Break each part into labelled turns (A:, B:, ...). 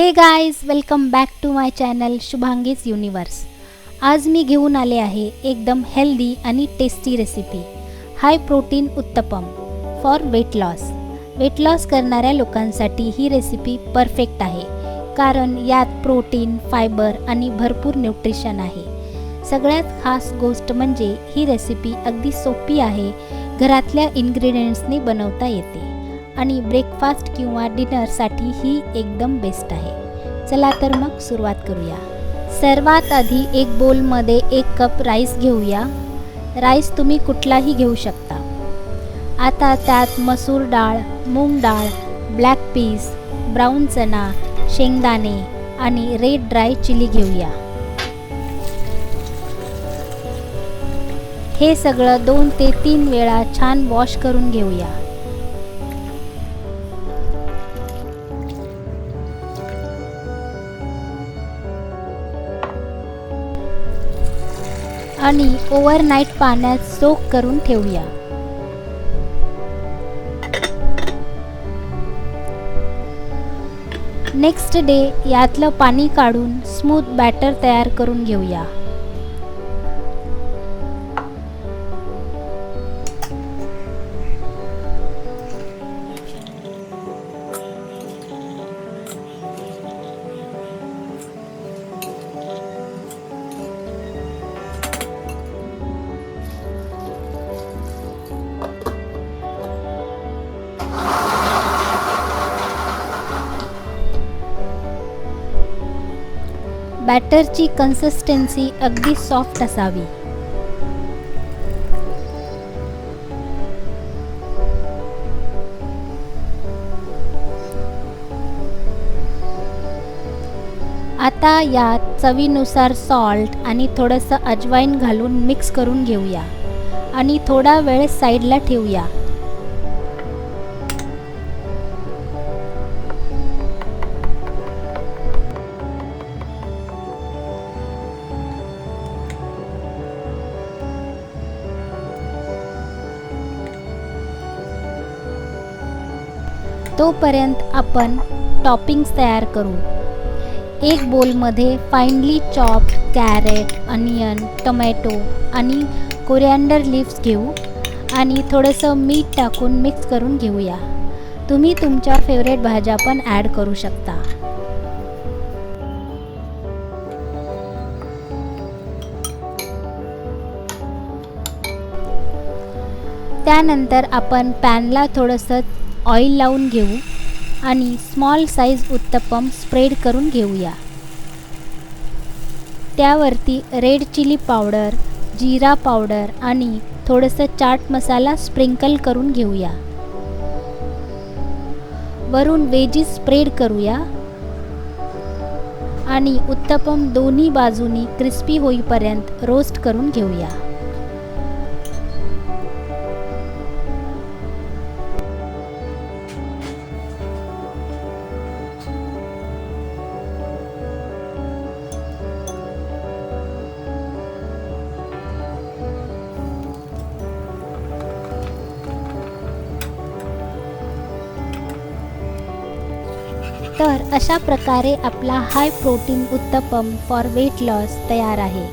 A: Hey guys welcome back to my channel Shubhangi's universe आज मी घेऊन आले आहे एकदम हेल्दी आणि tasty recipe high protein uttapam. For weight loss weight loss करणाऱ्या लोकांसाठी ही रेसिपी परफेक्ट आहे. कारण यात प्रोटीन फायबर आणि भरपूर न्यूट्रिशन आहे. सगळ्यात खास गोष्ट म्हणजे ही रेसिपी अगदी सोपी आहे. घरातल्या इन्ग्रेडियंट्सनी बनवता येते. आणि ब्रेकफास्ट किंवा डिनरसाठी ही एकदम बेस्ट आहे. चला तर मग सुरुवात करूया. सर्वात आधी एक बोलमध्ये एक कप राईस घेऊया. राईस तुम्ही कुठलाही घेऊ शकता. आता त्यात मसूर डाळ मूग डाळ ब्लॅक पीस ब्राऊन चणा शेंगदाणे आणि रेड ड्राय चिली घेऊया. हे सगळं दोन ते तीन वेळा छान वॉश करून घेऊया. आणि ओव्हरनाईट पाण्यात सोक करून ठेवूया. नेक्स्ट डे यातलं पाणी काढून स्मूथ बॅटर तयार करून घेऊया. बॅटरची कन्सिस्टन्सी अगदी सॉफ्ट असावी. आता यात चवीनुसार सॉल्ट आणि थोडंसं अजवाईन घालून मिक्स करून घेऊया. आणि थोडा वेळ साईडला ठेवूया. तोपर्यंत आपण टॉपिंग्स तयार करू. एक बोलमध्ये finely chop carrot onion tomato आणि कोरिअँडर लिव्स घेऊ आणि थोडंसं मीठ टाकून मिक्स करून घेऊया. तुम्ही तुमच्या फेवरेट भाज्या पण ॲड करू शकता. त्यानंतर आपण पॅनला थोडंसं ऑइल लावून घेऊ आणि स्मॉल साईज उत्तपम स्प्रेड करून घेऊया. त्यावरती red chilli powder jeera powder आणि थोडंसं चाट मसाला स्प्रिंकल करून घेऊया. वरून वेजीस स्प्रेड करूया. आणि उत्तपम दोन्ही बाजूनी क्रिस्पी होईपर्यंत रोस्ट करून घेऊया. तर अशा प्रकारे आपला high protein uttapam for weight loss तयार आहे.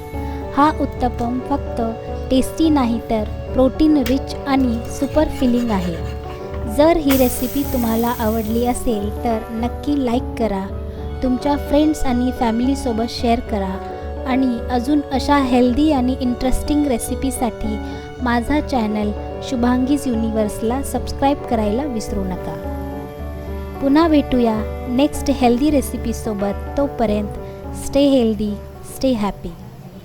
A: हा उत्तपम फक्त टेस्टी नाही तर प्रोटीन रिच आणि सुपर फिलिंग आहे. जर ही रेसिपी तुम्हाला आवडली असेल तर नक्की लाईक करा. तुमच्या फ्रेंड्स आणि फॅमिलीसोबत शेअर करा. आणि अजून अशा हेल्दी आणि इंटरेस्टिंग रेसिपीसाठी माझा चॅनल शुभांगीज युनिवर्सला सबस्क्राईब करायला विसरू नका. पुन्हा भेटूया नेक्स्ट हेल्दी रेसिपीसोबत तोपर्यंत स्टे हेल्दी स्टे हॅपी